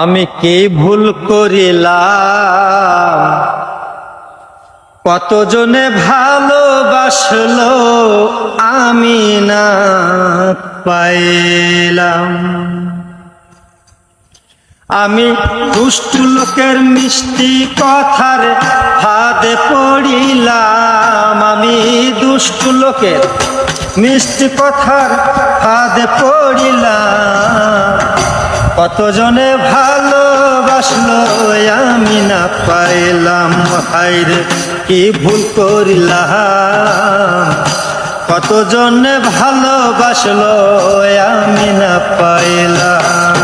আমি কি ভুল করিলাম? কতজনে ভালোবাসলো আমি না পাইলাম। আমি দুষ্টু লোকের মিষ্টি কথার ফাঁদে পড়িলাম। আমি দুষ্টু লোকের মিষ্টি কথার ফাঁদে পড়িলাম। কতজনে ভালোবাসলো আমি না পাইলাম হাইরে কি ভুল করিলাম। কতজনে ভালোবাসলো আমি না পাইলাম।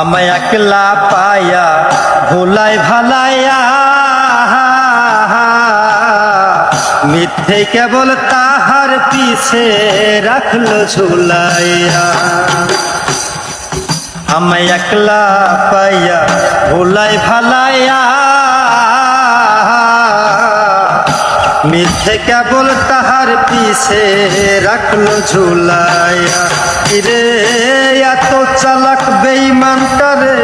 আমায় একলা পায়া ভোলাই ভালাইয়া মিথ্যে কেবল তাহার পিছে রাখল ঝুলাইয়া। আমায় একলা পাইয়া ভুলাই ভালাইয়া। মিথ্যে কেবল তাহার পিছে রাখল ঝুলাইয়া। রে, এত চালাক বেইমানটারে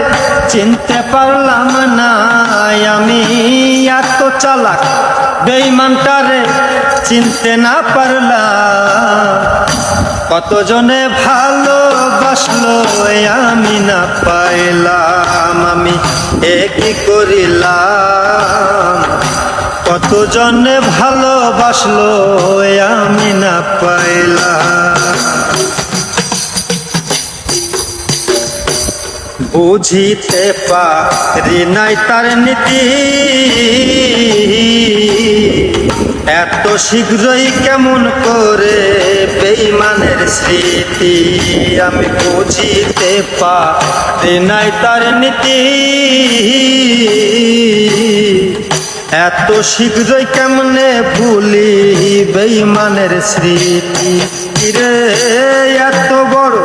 চিনতে পারলাম না আমি, এত চালাক বেইমানটারে চিনতে না পারলাম। কতজনে ভালো ভালোবাসলো আমি না পাইলাম আমি একই করিলাম? কতজনে ভালোবাসলো আমি না পাইলাম। বুঝিতে পারি নাই তার নীতি। এত শীঘ্রই কেমন করে বেইমানের স্মৃতি আমি বুঝিতে পারি নাই তার নীতি। এত শীঘ্রই কেমনে ভুলি বেইমানের স্মৃতি? রে এত বড়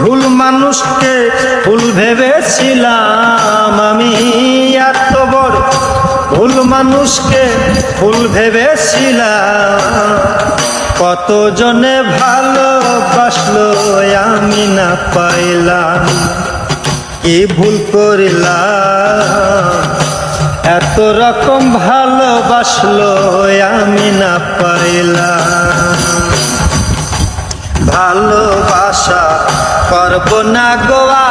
ভুল মানুষকে ভুল ভেবেছিলাম আমি এত বড়। ভুল মানুষকে ভুল ভেবেছিলাম। কতজনে ভালোবাসলো আমি না পাইলাম। কি ভুল করিলাম? এত রকম ভালোবাসলো আমি না পাইলাম। ভালোবাসা করব না গোয়া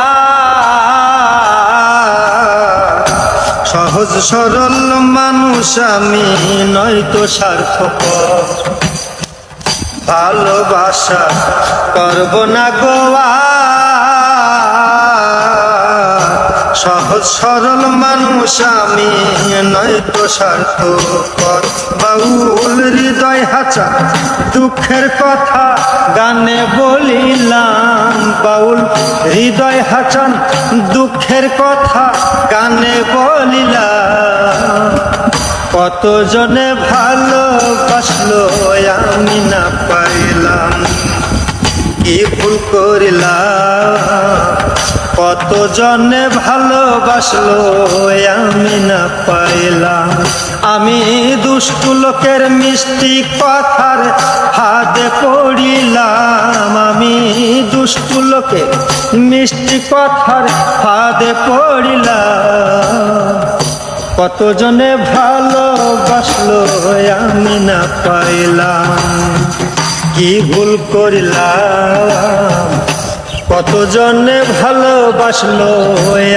সহজ সরল মানুষ আমি নয়তো স্বার্থপর ভালোবাসা করব না গোয়া সহজ সরল মানুষ আমি নয়তো স্বার্থপর বাউল হৃদয় হাচা, দুঃখের কথা গানে বলিলাম। হাচান দুঃখের কথা কানে বলিলা। কতজনে ভালোবাসলো আমি না পাইলাম। কি ভুল করিলাম? কতজনে ভালোবাসলো আমি না পাইলাম। আমি দুষ্টু লোকের মিষ্টি কথার হাতে পড়িলাম। আমি দুষ্টু লোকের মিষ্টি কথার হাতে পড়িলাম। কতজনে ভালোবাসলো আমি না পাইলাম। কি ভুল করিলাম? কতজনে ভালোবাসলো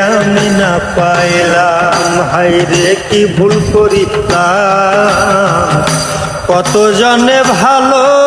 আমি না পাইলাম? হাইরে কি ভুল করিতাম কতজনে ভালো আ